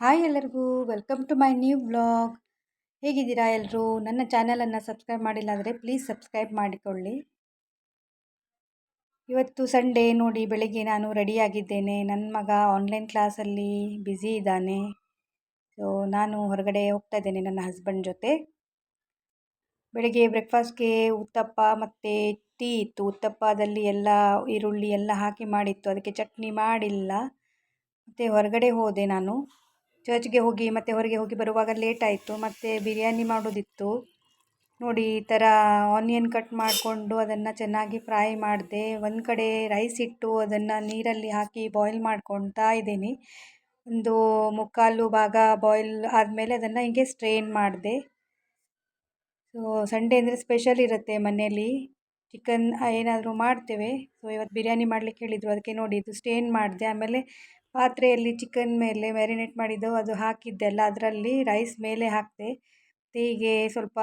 Hi ಎಲ್ಲರಿಗೂ, welcome to my new blog ಹೇಗಿದ್ದೀರಾ ಎಲ್ಲರೂ ನನ್ನ ಚಾನಲನ್ನು ಸಬ್ಸ್ಕ್ರೈಬ್ ಮಾಡಿಲ್ಲ ಅಂದರೆ ಪ್ಲೀಸ್ ಸಬ್ಸ್ಕ್ರೈಬ್ ಮಾಡಿಕೊಳ್ಳಿ. ಇವತ್ತು ಸಂಡೇ, ನೋಡಿ ಬೆಳಿಗ್ಗೆ ನಾನು ರೆಡಿಯಾಗಿದ್ದೇನೆ ನನ್ನ ಮಗ ಆನ್ಲೈನ್ ಕ್ಲಾಸಲ್ಲಿ ಬ್ಯುಸಿ ಇದ್ದಾನೆ. ಸೊ ನಾನು ಹೊರಗಡೆ ಹೋಗ್ತಾ ಇದ್ದೇನೆ ನನ್ನ ಹಸ್ಬೆಂಡ್ ಜೊತೆ. ಬೆಳಗ್ಗೆ ಬ್ರೇಕ್ಫಾಸ್ಟ್ಗೆ ಉತ್ತಪ್ಪ ಮತ್ತು ಟೀ ಇತ್ತು. ಉತ್ತಪ್ಪದಲ್ಲಿ ಎಲ್ಲ ಈರುಳ್ಳಿ ಎಲ್ಲ ಹಾಕಿ ಮಾಡಿತ್ತು. ಅದಕ್ಕೆ ಚಟ್ನಿ ಮಾಡಿಲ್ಲ. ಮತ್ತು ಹೊರಗಡೆ ಹೋದೆ ನಾನು. ಚರ್ಚ್ಗೆ ಹೋಗಿ ಮತ್ತೆ ಹೊರಗೆ ಹೋಗಿ ಬರುವಾಗ ಲೇಟ್ ಆಯಿತು. ಮತ್ತು ಬಿರಿಯಾನಿ ಮಾಡೋದಿತ್ತು. ನೋಡಿ, ಈ ಥರ ಆನಿಯನ್ ಕಟ್ ಮಾಡಿಕೊಂಡು ಅದನ್ನು ಚೆನ್ನಾಗಿ ಫ್ರೈ ಮಾಡಿದೆ. ಒಂದು ಕಡೆ ರೈಸ್ ಇಟ್ಟು ಅದನ್ನು ನೀರಲ್ಲಿ ಹಾಕಿ ಬಾಯ್ಲ್ ಮಾಡ್ಕೊತಾ ಇದ್ದೀನಿ. ಒಂದು ಮುಕ್ಕಾಲು ಭಾಗ ಬಾಯ್ಲ್ ಆದಮೇಲೆ ಅದನ್ನು ಹೀಗೆ ಸ್ಟ್ರೈನ್ ಮಾಡಿದೆ. ಸೊ ಸಂಡೇ ಅಂದರೆ ಸ್ಪೆಷಲ್ ಇರುತ್ತೆ ಮನೆಯಲ್ಲಿ. ಚಿಕನ್ ಏನಾದರೂ ಮಾಡ್ತೇವೆ. ಸೊ ಇವತ್ತು ಬಿರಿಯಾನಿ ಮಾಡಲಿಕ್ಕೆ ಹೇಳಿದರು. ಅದಕ್ಕೆ ನೋಡಿ, ಇದು ಸ್ಟ್ರೈನ್ ಮಾಡಿದೆ. ಆಮೇಲೆ ಪಾತ್ರೆಯಲ್ಲಿ ಚಿಕನ್ ಮೇಲೆ ಮ್ಯಾರಿನೇಟ್ ಮಾಡಿದ್ದು, ಅದು ಹಾಕಿದ್ದೆಲ್ಲ ಅದರಲ್ಲಿ ರೈಸ್ ಮೇಲೆ ಹಾಕಿದೆ. ಹೀಗೆ ಸ್ವಲ್ಪ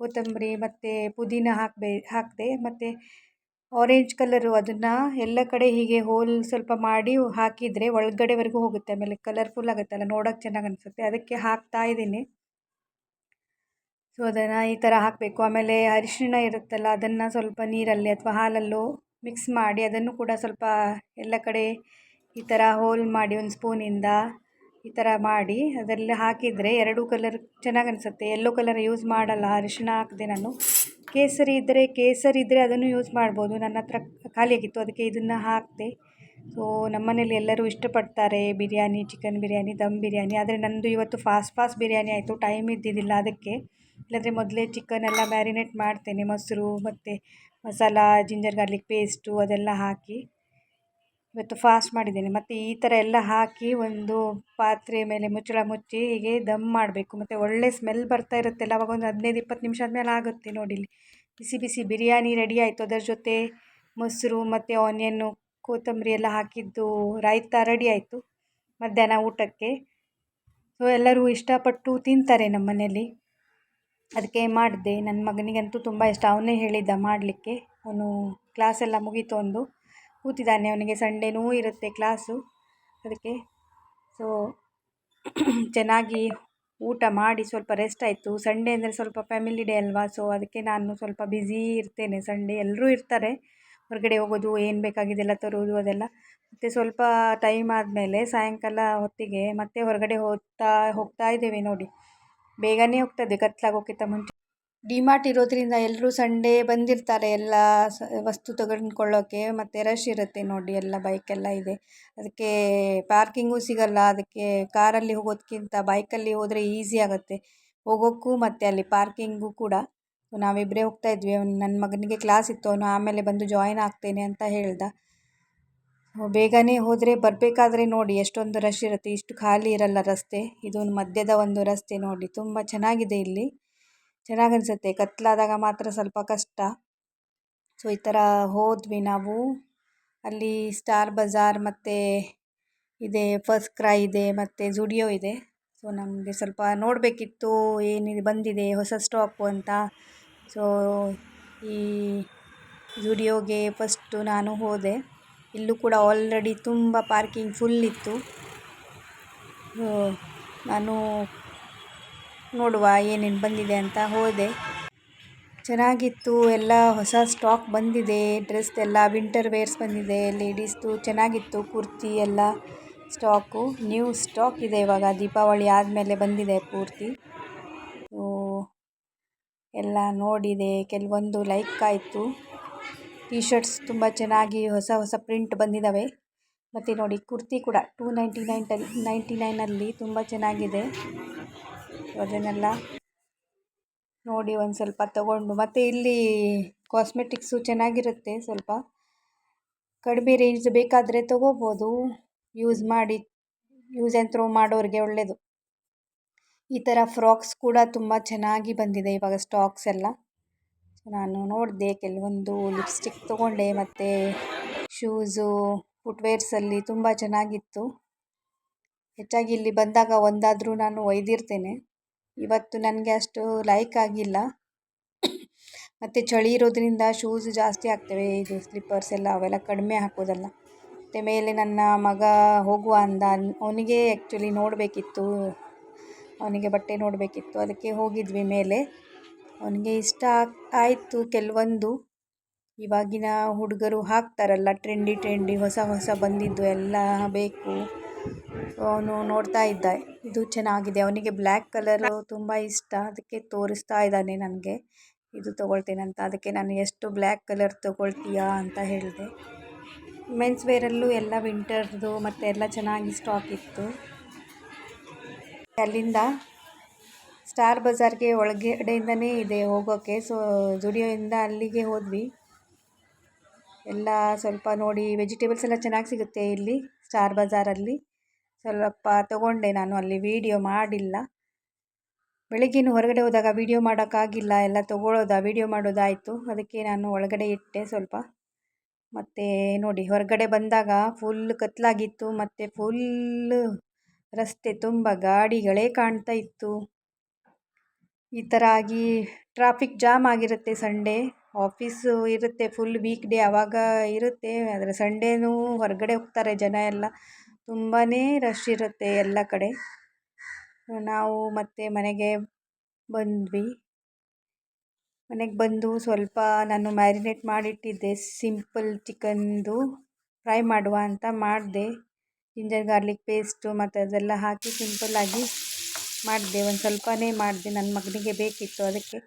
ಕೊತ್ತಂಬರಿ ಮತ್ತು ಪುದೀನ ಹಾಕಬೇ, ಹಾಕಿದೆ. ಮತ್ತು ಆರೆಂಜ್ ಕಲರು ಅದನ್ನು ಎಲ್ಲ ಕಡೆ ಹೀಗೆ ಹೋಲ್ ಸ್ವಲ್ಪ ಮಾಡಿ ಹಾಕಿದರೆ ಒಳಗಡೆವರೆಗೂ ಹೋಗುತ್ತೆ. ಆಮೇಲೆ ಕಲರ್ಫುಲ್ ಆಗುತ್ತಲ್ಲ ನೋಡೋಕ್ಕೆ ಚೆನ್ನಾಗಿ ಅನಿಸುತ್ತೆ. ಅದಕ್ಕೆ ಹಾಕ್ತಾ ಇದ್ದೀನಿ. ಸೊ ಅದನ್ನು ಈ ಥರ ಹಾಕಬೇಕು. ಆಮೇಲೆ ಅರಿಶಿಣ ಇರುತ್ತಲ್ಲ, ಅದನ್ನು ಸ್ವಲ್ಪ ನೀರಲ್ಲಿ ಅಥವಾ ಹಾಲಲ್ಲೋ ಮಿಕ್ಸ್ ಮಾಡಿ ಅದನ್ನು ಕೂಡ ಸ್ವಲ್ಪ ಎಲ್ಲ ಕಡೆ ಈ ಥರ ಹೋಲ್ ಮಾಡಿ ಒಂದು ಸ್ಪೂನಿಂದ ಈ ಥರ ಮಾಡಿ, ಅದರಲ್ಲಿ ಹಾಕಿದರೆ ಎರಡು ಕಲರ್ ಚೆನ್ನಾಗಿ ಅನಿಸುತ್ತೆ. ಎಲ್ಲೋ ಕಲರ್ ಯೂಸ್ ಮಾಡಲ್ಲ, ಅರಿಶಿಣ ಹಾಕಿದೆ ನಾನು. ಕೇಸರಿ ಇದ್ದರೆ ಕೇಸರಿ ಇದ್ದರೆ ಅದನ್ನು ಯೂಸ್ ಮಾಡ್ಬೋದು. ನನ್ನ ಹತ್ರ ಖಾಲಿಯಾಗಿತ್ತು, ಅದಕ್ಕೆ ಇದನ್ನು ಹಾಕಿದೆ. ಸೊ ನಮ್ಮನೇಲಿ ಎಲ್ಲರೂ ಇಷ್ಟಪಡ್ತಾರೆ ಬಿರಿಯಾನಿ ಚಿಕನ್ ಬಿರಿಯಾನಿ, ದಮ್ ಬಿರಿಯಾನಿ. ಆದರೆ ನನ್ನದು ಇವತ್ತು ಫಾಸ್ಟ್ ಫಾಸ್ಟ್ ಬಿರಿಯಾನಿ ಆಯಿತು ಟೈಮ್ ಇದ್ದಿದ್ದಿಲ್ಲ ಅದಕ್ಕೆ. ಇಲ್ಲಾಂದರೆ ಮೊದಲೇ ಚಿಕನ್ ಎಲ್ಲ ಮ್ಯಾರಿನೇಟ್ ಮಾಡ್ತೇನೆ, ಮೊಸರು ಮತ್ತು ಮಸಾಲ ಜಿಂಜರ್ ಗಾರ್ಲಿಕ್ ಪೇಸ್ಟು ಅದೆಲ್ಲ ಹಾಕಿ. ಇವತ್ತು ಫಾಸ್ಟ್ ಮಾಡಿದ್ದೇನೆ. ಮತ್ತು ಈ ಥರ ಎಲ್ಲ ಹಾಕಿ ಒಂದು ಪಾತ್ರೆ ಮೇಲೆ ಮುಚ್ಚಳ ಮುಚ್ಚಿ ಹೀಗೆ ದಮ್ ಮಾಡಬೇಕು. ಮತ್ತು ಒಳ್ಳೆ ಸ್ಮೆಲ್ ಬರ್ತಾ ಇರುತ್ತಲ್ಲ, ಅವಾಗ ಒಂದು ಹದಿನೈದು, ಇಪ್ಪತ್ತು ನಿಮಿಷ ಆದಮೇಲೆ ಆಗುತ್ತೆ ನೋಡಿ ಇಲ್ಲಿ. ಬಿಸಿ ಬಿಸಿ ಬಿರಿಯಾನಿ ರೆಡಿ ಆಯಿತು. ಅದರ ಜೊತೆ ಮೊಸರು, ಮತ್ತು ಆನಿಯನ್ನು ಕೊತ್ತಂಬರಿ ಎಲ್ಲ ಹಾಕಿದ್ದು ರಾಯ್ತ ರೆಡಿ ಆಯಿತು ಮಧ್ಯಾಹ್ನ ಊಟಕ್ಕೆ. ಸೊ ಎಲ್ಲರೂ ಇಷ್ಟಪಟ್ಟು ತಿಂತಾರೆ ನಮ್ಮ ಮನೆಯಲ್ಲಿ ಅದಕ್ಕೆ ಮಾಡಿದೆ. ನನ್ನ ಮಗನಿಗಂತೂ ತುಂಬ ಇಷ್ಟ. ಅವನೇ ಹೇಳಿದ್ದ ಮಾಡಲಿಕ್ಕೆ. ಅವನು ಕ್ಲಾಸೆಲ್ಲ ಮುಗೀತು ಒಂದು. ಕೂತಿದ್ದಾನೆ ಅವನಿಗೆ ಸಂಡೇನೂ ಇರುತ್ತೆ ಕ್ಲಾಸು ಅದಕ್ಕೆ ಸೊ ಚೆನ್ನಾಗಿ ಊಟ ಮಾಡಿ ಸ್ವಲ್ಪ ರೆಸ್ಟ್ ಆಯಿತು. ಸಂಡೇ ಅಂದರೆ ಸ್ವಲ್ಪ ಫ್ಯಾಮಿಲಿ ಡೇ ಅಲ್ವಾ? ಸೊ ಅದಕ್ಕೆ ನಾನು ಸ್ವಲ್ಪ ಬ್ಯುಸಿ ಇರ್ತೇನೆ. ಸಂಡೇ ಎಲ್ಲರೂ ಇರ್ತಾರೆ. ಹೊರಗಡೆ ಹೋಗೋದು, ಏನು ಬೇಕಾಗಿದೆಲ್ಲ ತರೋದು ಅದೆಲ್ಲ. ಮತ್ತು ಸ್ವಲ್ಪ ಟೈಮ್ ಆದಮೇಲೆ ಸಾಯಂಕಾಲ ಹೊತ್ತಿಗೆ ಮತ್ತೆ ಹೊರಗಡೆ ಹೋಗ್ತಾ ಹೋಗ್ತಾ ಇದ್ದೇವೆ ನೋಡಿ. ಬೇಗನೆ ಹೋಗ್ತದೆ ಕತ್ಲಾಗೋಕ್ಕಿಂತ ಮುಂಚೆ. ಡಿಮಾರ್ಟ್ ಇರೋದ್ರಿಂದ ಎಲ್ಲರೂ ಸಂಡೇ ಬಂದಿರ್ತಾರೆ ಎಲ್ಲ ವಸ್ತು ತೆಗೆದುಕೊಳ್ಳೋಕ್ಕೆ ಮತ್ತು ರಶ್ ಇರುತ್ತೆ ನೋಡಿ ಎಲ್ಲ ಬೈಕೆಲ್ಲ ಇದೆ. ಅದಕ್ಕೆ ಪಾರ್ಕಿಂಗೂ ಸಿಗಲ್ಲ, ಅದಕ್ಕೆ ಕಾರಲ್ಲಿ ಹೋಗೋದಕ್ಕಿಂತ ಬೈಕಲ್ಲಿ ಹೋದರೆ ಈಸಿ ಆಗುತ್ತೆ. ಹೋಗೋಕ್ಕೂ ಮತ್ತು ಅಲ್ಲಿ ಪಾರ್ಕಿಂಗು ಕೂಡ. ನಾವಿಬ್ಬರೇ ಹೋಗ್ತಾ ಇದ್ವಿ ನನ್ನ ಮಗನಿಗೆ ಕ್ಲಾಸ್ ಇತ್ತು, ಅವನು ಆಮೇಲೆ ಬಂದು ಜಾಯಿನ್ ಆಗ್ತೇನೆ ಅಂತ ಹೇಳ್ದ. ಬೇಗನೆ ಹೋದರೆ ಬರಬೇಕಾದ್ರೆ ನೋಡಿ ಎಷ್ಟೊಂದು ರಶ್ ಇರುತ್ತೆ, ಇಷ್ಟು ಖಾಲಿ ಇರಲ್ಲ ರಸ್ತೆ. ಇದೊಂದು ಮಧ್ಯದ ಒಂದು ರಸ್ತೆ ನೋಡಿ, ತುಂಬ ಚೆನ್ನಾಗಿದೆ ಇಲ್ಲಿ. ಚೆನ್ನಾಗಿ ಅನಿಸುತ್ತೆ. ಕತ್ತಲಾದಾಗ ಮಾತ್ರ ಸ್ವಲ್ಪ ಕಷ್ಟ. ಸೊ ಈ ಥರ ಹೋದ್ವಿ ನಾವು. ಅಲ್ಲಿ ಸ್ಟಾರ್ ಬಜಾರ್ ಮತ್ತು ಇದೆ ಫಸ್ಟ್ ಕ್ರೈ ಇದೆ, ಮತ್ತು ಜುಡಿಯೋ ಇದೆ. ಸೊ ನಮಗೆ ಸ್ವಲ್ಪ ನೋಡಬೇಕಿತ್ತು ಏನಿದೆ ಬಂದಿದೆ, ಹೊಸ ಸ್ಟಾಕು ಅಂತ. ಸೊ ಈ ಜುಡಿಯೋಗೆ ಫಸ್ಟು ನಾನು ಹೋದೆ. ಇಲ್ಲೂ ಕೂಡ ಆಲ್ರೆಡಿ ತುಂಬ ಪಾರ್ಕಿಂಗ್ ಫುಲ್ ಇತ್ತು. ನಾನು ನೋಡುವ ಏನೇನು ಬಂದಿದೆ ಅಂತ ಹೋದೆ. ಚೆನ್ನಾಗಿತ್ತು, ಎಲ್ಲ ಹೊಸ ಸ್ಟಾಕ್ ಬಂದಿದೆ ಡ್ರೆಸ್ ಎಲ್ಲ ವಿಂಟರ್ ವೇರ್ಸ್ ಬಂದಿದೆ ಲೇಡೀಸ್ದು ಚೆನ್ನಾಗಿತ್ತು ಕುರ್ತಿ ಎಲ್ಲ ಸ್ಟಾಕು ನ್ಯೂ ಸ್ಟಾಕ್ ಇದೆ ಇವಾಗ, ದೀಪಾವಳಿ ಆದಮೇಲೆ ಬಂದಿದೆ ಪೂರ್ತಿ. ಎಲ್ಲ ನೋಡಿದೆ, ಕೆಲವೊಂದು ಲೈಕ್ ಆಯಿತು. ಟಿ ಶರ್ಟ್ಸ್ ತುಂಬ ಚೆನ್ನಾಗಿ ಹೊಸ ಹೊಸ ಪ್ರಿಂಟ್ ಬಂದಿದ್ದಾವೆ ಮತ್ತು ನೋಡಿ ಕುರ್ತಿ ಕೂಡ ಟೂ ನೈಂಟಿ ನೈನ್ ನೈಂಟಿ ನೈನಲ್ಲಿ ತುಂಬ ಚೆನ್ನಾಗಿದೆ. ಅದನ್ನೆಲ್ಲ ನೋಡಿ ಒಂದು ಸ್ವಲ್ಪ ತಗೊಂಡು. ಮತ್ತು ಇಲ್ಲಿ ಕಾಸ್ಮೆಟಿಕ್ಸು ಚೆನ್ನಾಗಿರುತ್ತೆ ಸ್ವಲ್ಪ. ಕಡಿಮೆ ರೇಂಜ್ ಬೇಕಾದರೆ ತೊಗೋಬೋದು. ಯೂಸ್ ಮಾಡಿ ಯೂಸ್ ಆ್ಯಂಡ್ ಥ್ರೋ ಮಾಡೋರಿಗೆ ಒಳ್ಳೆಯದು ಈ ಥರ ಫ್ರಾಕ್ಸ್ ಕೂಡ ತುಂಬ ಚೆನ್ನಾಗಿ ಬಂದಿದೆ ಇವಾಗ ಸ್ಟಾಕ್ಸ್ ಎಲ್ಲ. ನಾನು ನೋಡಿದೆ ಕೆಲವೊಂದು ಲಿಪ್ಸ್ಟಿಕ್ ತೊಗೊಂಡೆ ಮತ್ತು ಶೂಸು ಫುಟ್ವೇರ್ಸಲ್ಲಿ ತುಂಬ ಚೆನ್ನಾಗಿತ್ತು. ಹೆಚ್ಚಾಗಿ ಇಲ್ಲಿ ಬಂದಾಗ ಒಂದಾದರೂ ನಾನು ಒಯ್ದಿರ್ತೇನೆ. ಇವತ್ತು ನನಗೆ ಅಷ್ಟು ಲೈಕ್ ಆಗಿಲ್ಲ. ಮತ್ತು ಚಳಿ ಇರೋದ್ರಿಂದ ಶೂಸ್ ಜಾಸ್ತಿ ಆಗ್ತವೆ ಇದು ಸ್ಲಿಪ್ಪರ್ಸ್ ಎಲ್ಲ ಅವೆಲ್ಲ ಕಡಿಮೆ ಹಾಕೋದಲ್ಲ. ಮತ್ತು ಮೇಲೆ ನನ್ನ ಮಗ ಹೋಗುವ ಅಂದ. ಅವನಿಗೆ ಆ್ಯಕ್ಚುಲಿ ನೋಡಬೇಕಿತ್ತು. ಅವನಿಗೆ ಬಟ್ಟೆ ನೋಡಬೇಕಿತ್ತು. ಅದಕ್ಕೆ ಹೋಗಿದ್ವಿ ಮೇಲೆ. ಅವನಿಗೆ ಇಷ್ಟ ಆಯಿತು ಕೆಲವೊಂದು. ಇವಾಗಿನ ಹುಡುಗರು ಹಾಕ್ತಾರಲ್ಲ ಟ್ರೆಂಡಿ ಟ್ರೆಂಡಿ ಹೊಸ ಹೊಸ ಬಂದಿದ್ದು ಎಲ್ಲ ಬೇಕು. ಅವನು ನೋಡ್ತಾ ಇದ್ದ. ಇದು ಚೆನ್ನಾಗಿದೆ. ಅವನಿಗೆ ಬ್ಲ್ಯಾಕ್ ಕಲರು ತುಂಬ ಇಷ್ಟ. ಅದಕ್ಕೆ ತೋರಿಸ್ತಾ ಇದ್ದಾನೆ ನನಗೆ. ಇದು ತೊಗೊಳ್ತೀನಂತ ಅದಕ್ಕೆ ನಾನು ಎಷ್ಟು ಬ್ಲ್ಯಾಕ್ ಕಲರ್ ತೊಗೊಳ್ತೀಯಾ ಅಂತ ಹೇಳಿದೆ. ಮೆನ್ಸ್ ವೇರಲ್ಲೂ ಎಲ್ಲ ವಿಂಟರ್ದು ಮತ್ತು ಎಲ್ಲ ಚೆನ್ನಾಗಿ ಸ್ಟಾಕ್ ಇತ್ತು. ಅಲ್ಲಿಂದ ಸ್ಟಾರ್ ಬಜಾರ್ಗೆ ಒಳಗಡೆಯಿಂದನೇ ಇದೆ ಹೋಗೋಕ್ಕೆ ಸೊ ಜುಡಿಯೋಯಿಂದ ಅಲ್ಲಿಗೆ ಹೋದ್ವಿ. ಎಲ್ಲ ಸ್ವಲ್ಪ ನೋಡಿ, ವೆಜಿಟೇಬಲ್ಸ್ ಎಲ್ಲ ಚೆನ್ನಾಗಿ ಸಿಗುತ್ತೆ ಇಲ್ಲಿ, ಸ್ಟಾರ್ ಬಜಾರಲ್ಲಿ. ಸ್ವಲ್ಪ ತಗೊಂಡೆ ನಾನು, ಅಲ್ಲಿ ವೀಡಿಯೋ ಮಾಡಿಲ್ಲ. ಬೆಳಗ್ಗೆನೂ ಹೊರಗಡೆ ಹೋದಾಗ ವೀಡಿಯೋ ಮಾಡೋಕ್ಕಾಗಿಲ್ಲ, ಎಲ್ಲ ತೊಗೊಳೋದ ವೀಡಿಯೋ ಮಾಡೋದಾಯಿತು ಅದಕ್ಕೆ ನಾನು ಒಳಗಡೆ ಇಟ್ಟೆ ಸ್ವಲ್ಪ. ಮತ್ತು ನೋಡಿ, ಹೊರಗಡೆ ಬಂದಾಗ ಫುಲ್ ಕತ್ತಲಾಗಿತ್ತು ಮತ್ತು ಫುಲ್ ರಸ್ತೆ ತುಂಬ ಗಾಡಿಗಳೇ ಕಾಣ್ತಾ ಇತ್ತು. ಈ ಥರ ಆಗಿ ಟ್ರಾಫಿಕ್ ಜಾಮ್ ಆಗಿರುತ್ತೆ ಸಂಡೇ ಆಫೀಸು ಇರುತ್ತೆ ಫುಲ್ ವೀಕ್ ಡೇ ಆವಾಗ ಇರುತ್ತೆ, ಆದರೆ ಸಂಡೇನೂ ಹೊರಗಡೆ ಹೋಗ್ತಾರೆ ಜನ ಎಲ್ಲ. ತುಂಬಾ ರಶ್ ಇರುತ್ತೆ ಎಲ್ಲ ಕಡೆ. ನಾವು ಮತ್ತೆ ಮನೆಗೆ ಬಂದ್ವಿ. ಮನೆಗೆ ಬಂದು ಸ್ವಲ್ಪ ನಾನು ಮ್ಯಾರಿನೇಟ್ ಮಾಡಿಟ್ಟಿದ್ದೆ ಸಿಂಪಲ್ ಚಿಕನ್ದು ಫ್ರೈ ಮಾಡುವ ಅಂತ ಮಾಡಿದೆ. ಜಿಂಜರ್ ಗಾರ್ಲಿಕ್ ಪೇಸ್ಟು ಮತ್ತು ಅದೆಲ್ಲ ಹಾಕಿ ಸಿಂಪಲ್ಲಾಗಿ ಮಾಡಿದೆ. ಒಂದು ಸ್ವಲ್ಪನೇ ಮಾಡಿದೆ. ನನ್ನ ಮಗನಿಗೆ ಬೇಕಿತ್ತು ಅದಕ್ಕೆ.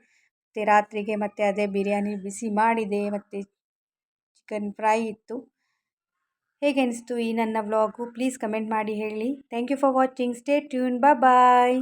ಮತ್ತು ರಾತ್ರಿಗೆ ಮತ್ತೆ ಅದೇ ಬಿರಿಯಾನಿ ಬಿಸಿ ಮಾಡಿದೆ. ಮತ್ತು ಚಿಕನ್ ಫ್ರೈ ಇತ್ತು. ಹೇಗೆ ಅನಿಸ್ತು ಈ ನನ್ನ ವ್ಲಾಗು? ಪ್ಲೀಸ್ ಕಮೆಂಟ್ ಮಾಡಿ ಹೇಳಿ. Thank you for watching. Stay tune bye.